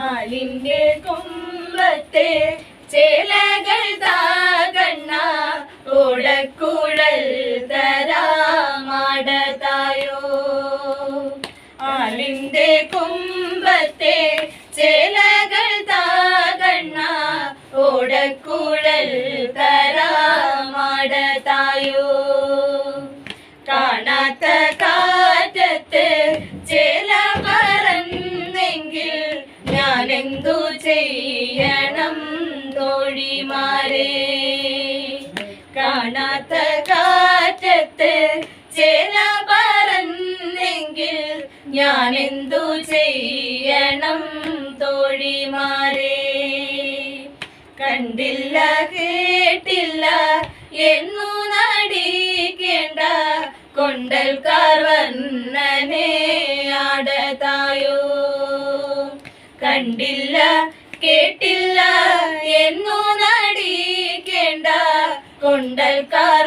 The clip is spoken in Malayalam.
ആലിന്റെ കുമ്പത്തെ ചേലകൾ താകണ്ണ ഓടക്കുഴൽ തരാമാടതായോ ആലിന്റെ കുമ്പത്തെ ചേലകൾ താകണ്ണ ഓടക്കുഴൽ തരാമാടതായോ എന്തു ചെയ്യണം തോഴിമാരെ? കാണാത്ത കാറ്റത്ത് ചേല പറഞ്ഞെങ്കിൽ ഞാൻ എന്തു ചെയ്യണം തോഴിമാരെ? കണ്ടില്ല കേട്ടില്ല എന്നു നടിക്കേണ്ട കൊണ്ടൽക്കാർ വർണനെ കണ്ടില്ല കേട്ടില്ല എന്നു നടിക്കേണ്ട കൊണ്ടൽക്കാർ